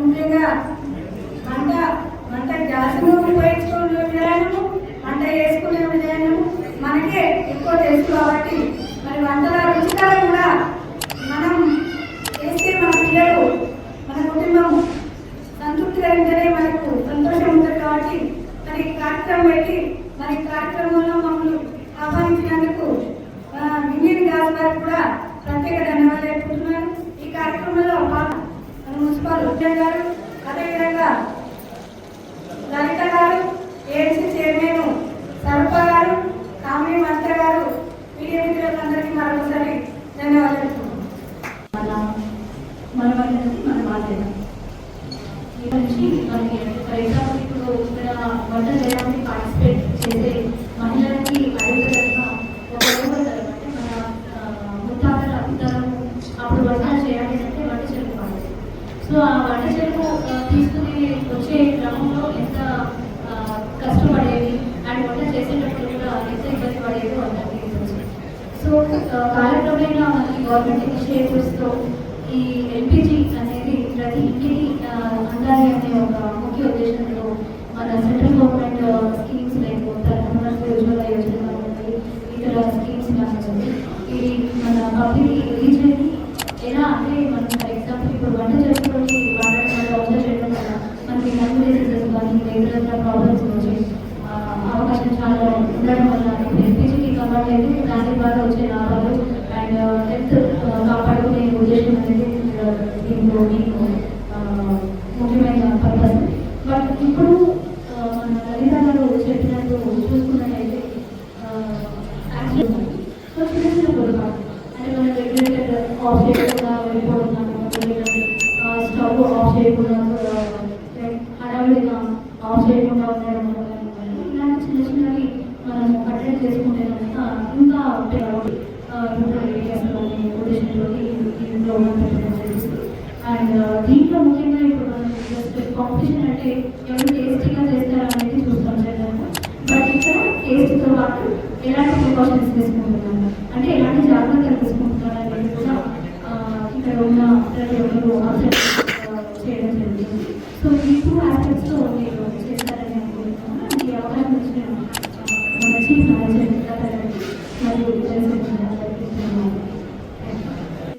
ముఖ్యంగా మంట మంట గ్యాస్ను ఉపయోగించుకునే విధానము మంట వేసుకునే విధానము మనకే ఎక్కువ తెలుసు కాబట్టి మరి వంటల రుచికలు కూడా మనం చేస్తే మన పిల్లలు మన కుటుంబం సంతృప్తిగా ఉంటేనే మనకు సంతోషం ఉంటుంది కాబట్టి మరి కార్యక్రమం పెట్టి మరి కార్యక్రమంలో మమ్మల్ని ఆహ్వానించినందుకు ఇండియన్ గ్యాస్ కూడా ప్రత్యేక నుంచి మనకి ఫర్ ఎగ్జాంపుల్ ఇప్పుడు ఇక్కడ వంట చేయడానికి పార్టిసిపేట్ చేసే మహిళలకి అడుగుదలగా ఒక అంటే మన ముత్తాతల అప్పుడు వంటలు చేయాలి అంటే వంట చెరుకు సో ఆ వంట చెరుకు తీసుకుని వచ్చే క్రమంలో ఎంత కష్టపడేది అండ్ వంట చేసేటప్పుడు కూడా ఎంత ఇబ్బంది అందరికీ తెలుసు. సో కాలక్రమేణా మనకి గవర్నమెంట్ ఇనిషియేటివ్స్తో ఈ ఎల్పిజి అనేది ప్రతి ఇంటికి ఆ, అందాలి అనే ఒక ముఖ్య ఉద్దేశంతో మన సెంట్రల్ గవర్నమెంట్ స్కీమ్స్ లైక్ ప్రధానమంత్రి ఉజ్వల యోజన కానివ్వండి ఇతర స్కీమ్స్ కానివ్వండి ఇది మన పబ్లిక్ రీజన్ ఎలా అంటే మనం ఫర్ ఎగ్జాంపుల్ ఇప్పుడు వంట చేసుకోవడానికి వాడడం వల్ల వంట చేయడం వల్ల మనకి హెల్త్ డిసీజెస్ ప్రాబ్లమ్స్ వచ్చే అవకాశం చాలా ఉండడం వల్ల అయితే దాని ద్వారా వచ్చే లాభాలు అండ్ హెల్త్ కాపాడుకునే ఉద్దేశం అనేది దీంట్లో ముఖ్యమైన పర్పస్ బట్ ఇప్పుడు మన లలిత చెప్పినట్టు చూసుకున్నట్టయితే సో చిన్న చిన్న పొరపాటు అంటే మనం రెగ్యులేటర్ ఆఫ్ చేయకుండా వెళ్ళిపోవడం స్టవ్ ఆఫ్ చేయకుండా హడావిడిగా ఆఫ్ చేయకుండా ఉండడం ఇలాంటి చిన్న చిన్నవి మనం కట్టడి చేసుకుంటే కనుక ఇంకా ఉంటాయి కాబట్టి రూరల్ ఏరియాస్లో ఉద్దేశంలో దీంట్లో అండ్ దీంట్లో ముఖ్యంగా ఇప్పుడు మనం జస్ట్ కాంపిటీషన్ అంటే ఎవరు టేస్టీగా చేస్తారా అనేది చూస్తాం జనరల్గా బట్ ఇక్కడ టేస్ట్తో పాటు ఎలాంటి ప్రికాషన్స్ తీసుకుంటున్నారు అంటే ఎలాంటి జాగ్రత్తలు తీసుకుంటున్నారు అనేది కూడా ఇక్కడ ఉన్న ప్రతి ఒక్కరు చేయడం జరుగుతుంది సో ఈ టూ ఆస్పెక్ట్స్లో రాజకీయ మరియు